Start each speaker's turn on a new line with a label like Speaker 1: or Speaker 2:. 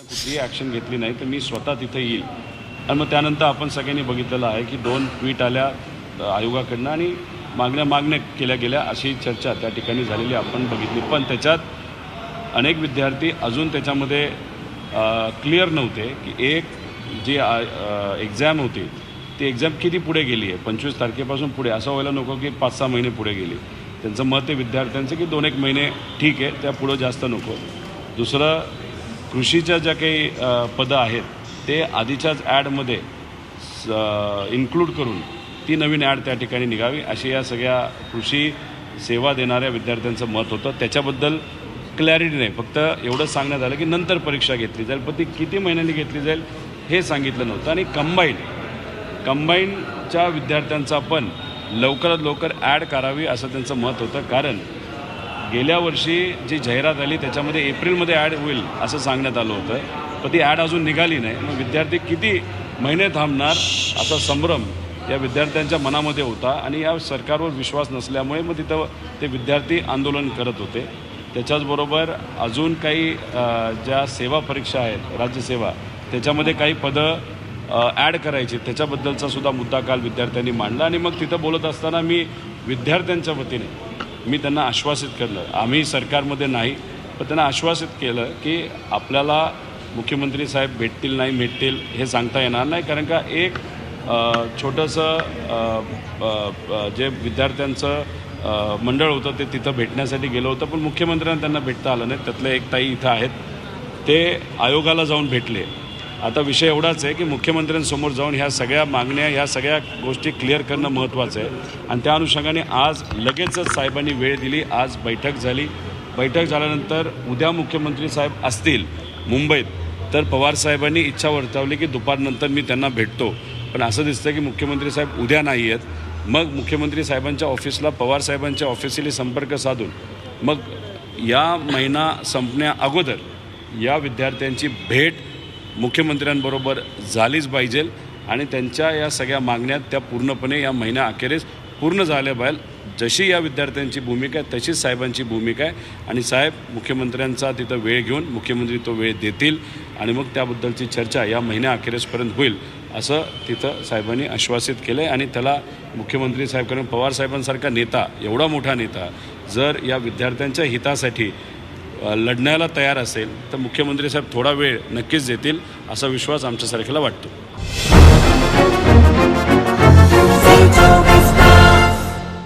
Speaker 1: कुठलीही ॲक्शन घेतली नाही तर मी स्वतः तिथे येईल. आणि मग त्यानंतर आपण सगळ्यांनी बघितलेलं आहे की दोन ट्विट आल्या आयोगाकडनं आणि मागण्या मागण्या केल्या गेल्या अशी चर्चा त्या ठिकाणी झालेली आपण बघितली. पण त्याच्यात अनेक विद्यार्थी अजून त्याच्यामध्ये क्लिअर नव्हते की एक जी एक्झाम होती ती एक्झाम किती पुढे गेली आहे? पंचवीस तारखेपासून पुढे. असं व्हायला नको की पाच सहा महिने पुढे गेली. त्यांचं मत आहे विद्यार्थ्यांचं की दोन एक महिने ठीक आहे त्या पुढं जास्त नको. दुसरं कृषीच्या ज्या काही पदं आहेत ते आधीच्याच ॲडमध्ये इन्क्लूड करून ती नवीन ॲड त्या ठिकाणी निघावी अशी या सगळ्या कृषी सेवा देणाऱ्या विद्यार्थ्यांचं मत होतं. त्याच्याबद्दल क्लॅरिटी नाही. फक्त एवढंच सांगण्यात आलं की नंतर परीक्षा घेतली जाईल पण ती किती महिन्यांनी घेतली जाईल हे सांगितलं नव्हतं. आणि कंबाईन कंबाईनच्या विद्यार्थ्यांचा पण लवकरात लवकर ॲड करावी असं त्यांचं मत होतं. कारण गेल्या वर्षी जी जाहिरात आली त्याच्यामध्ये एप्रिलमध्ये ॲड होईल असं सांगण्यात आलं होतं. पण ती ॲड अजून निघाली नाही. मग विद्यार्थी किती महिने थांबणार असा संभ्रम या विद्यार्थ्यांच्या मनामध्ये होता आणि या सरकारवर विश्वास नसल्यामुळे मग तिथं ते विद्यार्थी आंदोलन करत होते. त्याच्याचबरोबर अजून काही ज्या सेवा परीक्षा आहेत राज्यसेवा त्याच्यामध्ये काही पदं ॲड करायची. त्याच्याबद्दलचा सुद्धा मुद्दा काल विद्यार्थ्यांनी मांडला आणि मग तिथं बोलत असताना मी विद्यार्थ्यांच्या वतीने मी त्यांना आश्वासित केलं. आम्ही सरकारमध्ये नाही पण त्यांना आश्वासित केलं की आपल्याला मुख्यमंत्री साहेब भेटतील नाही भेटतील हे सांगता येणार नाही. कारण का एक छोटंसं जे विद्यार्थ्यांचं मंडळ होतं ते तिथं भेटण्यासाठी गेलं होतं पण मुख्यमंत्र्यांना त्यांना भेटता आलं नाही. त्यातले एक ताई इथं आहेत. ते आयोगाला जाऊन भेटले. आता विषय एवढाच आहे की मुख्यमंत्र्यांसमोर जाऊन ह्या सगळ्या मागण्या ह्या सगळ्या गोष्टी क्लिअर करणं महत्त्वाचं आहे. आणि त्या अनुषंगाने आज लगेचच साहेबांनी वेळ दिली आज बैठक झाली. बैठक झाल्यानंतर उद्या मुख्यमंत्री साहेब असतील मुंबईत तर पवार साहेबांनी इच्छा वर्तवली की दुपारनंतर मी त्यांना भेटतो. पण असं दिसतं की मुख्यमंत्री साहेब उद्या नाही आहेत. मग मुख्यमंत्री साहेबांच्या ऑफिसला पवार साहेबांच्या ऑफिसशी संपर्क साधून मग या महिना संपण्या अगोदर या विद्यार्थ्यांची भेट मुख्यमंत्र्यांबरोबर झालीच पाहिजे आणि त्यांच्या या सगळ्या मागण्या त्या पूर्णपणे या महिन्या अखेरीस पूर्ण झाल्या पाहिजे जशी या विद्यार्थ्यांची भूमिका आहे तशीच साहेबांची भूमिका आहे. आणि साहेब मुख्यमंत्र्यांचा तिथं वेळ घेऊन मुख्यमंत्री तो वेळ देतील आणि मग त्याबद्दलची चर्चा या महिन्या अखेरीसपर्यंत होईल असं तिथं साहेबांनी आश्वासित केलं आहे आणि त्याला मुख्यमंत्री साहेब कारण पवार साहेबांसारखा नेता एवढा मोठा नेता जर या विद्यार्थ्यांच्या हितासाठी लढण्याला तयार असेल तर मुख्यमंत्री साहेब थोडा वेळ नक्कीच देतील असा विश्वास आमच्यासारखेला वाटतो.